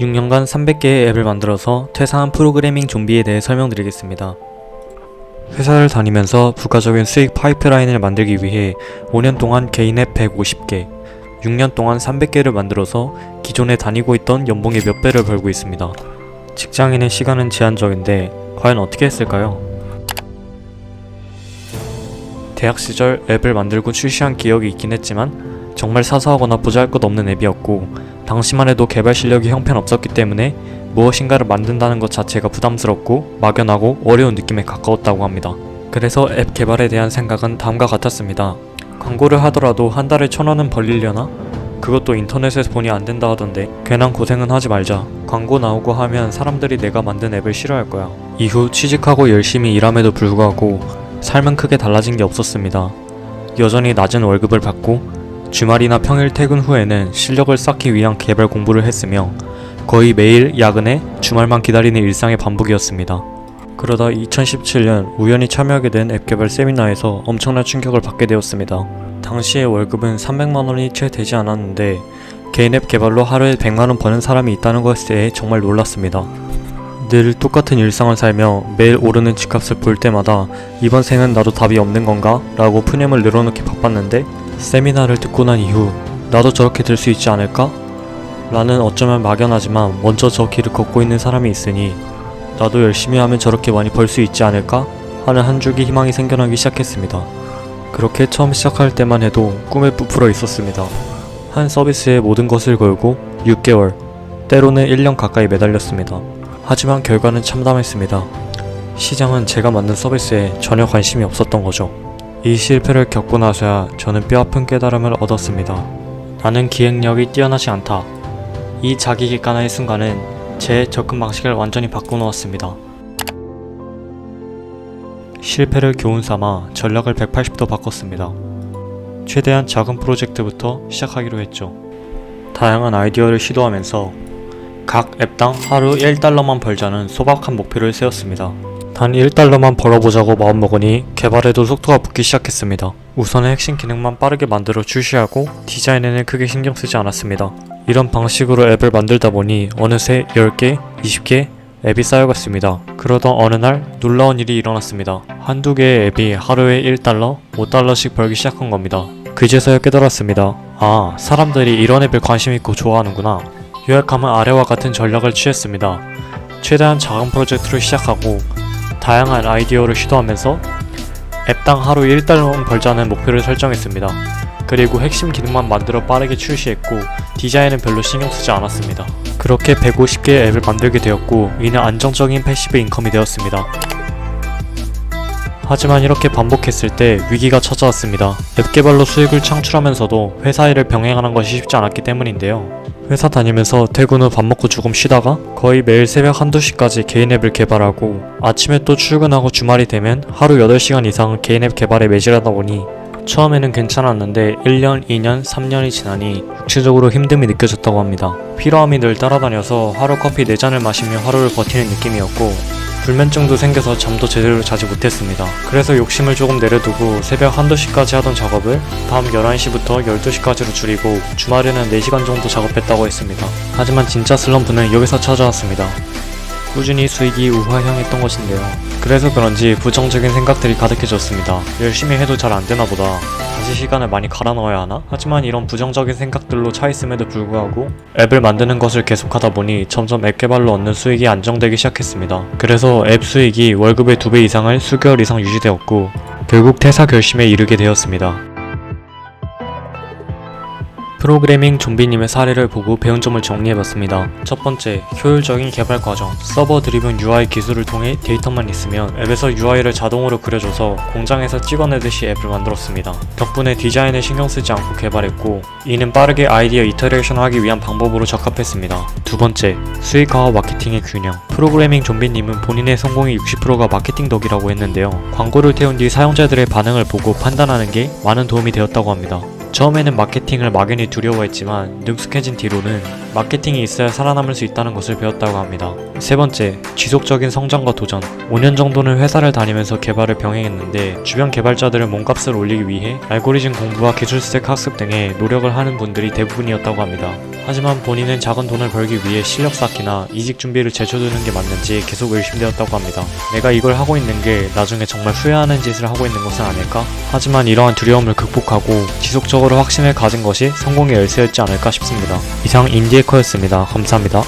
6년간 300개의 앱을 만들어서 퇴사한 프로그래밍 좀비에 대해 설명드리겠습니다. 회사를 다니면서 부가적인 수익 파이프라인을 만들기 위해 5년 동안 개인 앱 150개, 6년 동안 300개를 만들어서 기존에 다니고 있던 연봉의 몇 배를 벌고 있습니다. 직장인의 시간은 제한적인데 과연 어떻게 했을까요? 대학 시절 앱을 만들고 출시한 기억이 있긴 했지만 정말 사소하거나 보잘것 없는 앱이었고 당시만 해도 개발 실력이 형편없었기 때문에 무엇인가를 만든다는 것 자체가 부담스럽고 막연하고 어려운 느낌에 가까웠다고 합니다. 그래서 앱 개발에 대한 생각은 다음과 같았습니다. 광고를 하더라도 한 달에 천 원은 벌리려나? 그것도 인터넷에서 보니 안 된다 하던데 괜한 고생은 하지 말자. 광고 나오고 하면 사람들이 내가 만든 앱을 싫어할 거야. 이후 취직하고 열심히 일함에도 불구하고 삶은 크게 달라진 게 없었습니다. 여전히 낮은 월급을 받고 주말이나 평일 퇴근 후에는 실력을 쌓기 위한 개발 공부를 했으며 거의 매일 야근에 주말만 기다리는 일상의 반복이었습니다. 그러다 2017년 우연히 참여하게 된 앱 개발 세미나에서 엄청난 충격을 받게 되었습니다. 당시의 월급은 300만 원이 채 되지 않았는데 개인 앱 개발로 하루에 100만 원 버는 사람이 있다는 것에 정말 놀랐습니다. 늘 똑같은 일상을 살며 매일 오르는 집값을 볼 때마다 이번 생은 나도 답이 없는 건가? 라고 푸념을 늘어놓기 바빴는데 세미나를 듣고 난 이후 나도 저렇게 될 수 있지 않을까? 라는 어쩌면 막연하지만 먼저 저 길을 걷고 있는 사람이 있으니 나도 열심히 하면 저렇게 많이 벌 수 있지 않을까? 하는 한 줄기 희망이 생겨나기 시작했습니다. 그렇게 처음 시작할 때만 해도 꿈에 부풀어 있었습니다. 한 서비스에 모든 것을 걸고 6개월, 때로는 1년 가까이 매달렸습니다. 하지만 결과는 참담했습니다. 시장은 제가 만든 서비스에 전혀 관심이 없었던 거죠. 이 실패를 겪고 나서야 저는 뼈아픈 깨달음을 얻었습니다. 나는 기획력이 뛰어나지 않다. 이 자기 객관화의 순간은 제 접근 방식을 완전히 바꿔놓았습니다. 실패를 교훈 삼아 전략을 180도 바꿨습니다. 최대한 작은 프로젝트부터 시작하기로 했죠. 다양한 아이디어를 시도하면서 각 앱당 하루 1달러만 벌자는 소박한 목표를 세웠습니다. 단 1달러만 벌어보자고 마음먹으니 개발에도 속도가 붙기 시작했습니다. 우선은 핵심 기능만 빠르게 만들어 출시하고 디자인에는 크게 신경 쓰지 않았습니다. 이런 방식으로 앱을 만들다 보니 어느새 10개, 20개 앱이 쌓여갔습니다. 그러던 어느 날 놀라운 일이 일어났습니다. 한두 개의 앱이 하루에 1달러, 5달러씩 벌기 시작한 겁니다. 그제서야 깨달았습니다. 아, 사람들이 이런 앱을 관심 있고 좋아하는구나. 요약하면 아래와 같은 전략을 취했습니다. 최대한 작은 프로젝트를 시작하고 다양한 아이디어를 시도하면서 앱당 하루 1달러만 벌자는 목표를 설정했습니다. 그리고 핵심 기능만 만들어 빠르게 출시했고 디자인은 별로 신경 쓰지 않았습니다. 그렇게 150개의 앱을 만들게 되었고 이는 안정적인 패시브 인컴이 되었습니다. 하지만 이렇게 반복했을 때 위기가 찾아왔습니다. 앱 개발로 수익을 창출하면서도 회사 일을 병행하는 것이 쉽지 않았기 때문인데요. 회사 다니면서 퇴근 후 밥 먹고 조금 쉬다가 거의 매일 새벽 한두 시까지 개인 앱을 개발하고 아침에 또 출근하고 주말이 되면 하루 8시간 이상 개인 앱 개발에 매질하다 보니 처음에는 괜찮았는데 1년, 2년, 3년이 지나니 육체적으로 힘듦이 느껴졌다고 합니다. 피로함이 늘 따라다녀서 하루 커피 4잔을 마시며 하루를 버티는 느낌이었고 불면증도 생겨서 잠도 제대로 자지 못했습니다. 그래서 욕심을 조금 내려두고 새벽 한두 시까지 하던 작업을 밤 11시부터 12시까지로 줄이고 주말에는 4시간 정도 작업했다고 했습니다. 하지만 진짜 슬럼프는 여기서 찾아왔습니다. 꾸준히 수익이 우하향했던 것인데요. 그래서 그런지 부정적인 생각들이 가득해졌습니다. 열심히 해도 잘 안되나 보다. 다시 시간을 많이 갈아 넣어야 하나? 하지만 이런 부정적인 생각들로 차있음에도 불구하고 앱을 만드는 것을 계속하다 보니 점점 앱 개발로 얻는 수익이 안정되기 시작했습니다. 그래서 앱 수익이 월급의 두배 이상을 수개월 이상 유지되었고 결국 퇴사 결심에 이르게 되었습니다. 프로그래밍 좀비님의 사례를 보고 배운 점을 정리해봤습니다. 첫 번째, 효율적인 개발 과정. 서버 드리븐 UI 기술을 통해 데이터만 있으면 앱에서 UI를 자동으로 그려줘서 공장에서 찍어내듯이 앱을 만들었습니다. 덕분에 디자인에 신경 쓰지 않고 개발했고, 이는 빠르게 아이디어 이터레이션 하기 위한 방법으로 적합했습니다. 두 번째, 수익화와 마케팅의 균형. 프로그래밍 좀비님은 본인의 성공의 60%가 마케팅 덕이라고 했는데요. 광고를 태운 뒤 사용자들의 반응을 보고 판단하는 게 많은 도움이 되었다고 합니다. 처음에는 마케팅을 막연히 두려워했지만 능숙해진 뒤로는 마케팅이 있어야 살아남을 수 있다는 것을 배웠다고 합니다. 세 번째, 지속적인 성장과 도전. 5년 정도는 회사를 다니면서 개발을 병행했는데 주변 개발자들은 몸값을 올리기 위해 알고리즘 공부와 기술 스택 학습 등의 노력을 하는 분들이 대부분이었다고 합니다. 하지만 본인은 작은 돈을 벌기 위해 실력 쌓기나 이직 준비를 제쳐두는 게 맞는지 계속 의심되었다고 합니다. 내가 이걸 하고 있는 게 나중에 정말 후회하는 짓을 하고 있는 것은 아닐까? 하지만 이러한 두려움을 극복하고 지속적으로 확신을 가진 것이 성공의 열쇠였지 않을까 싶습니다. 이상 인디 에커였습니다. 감사합니다.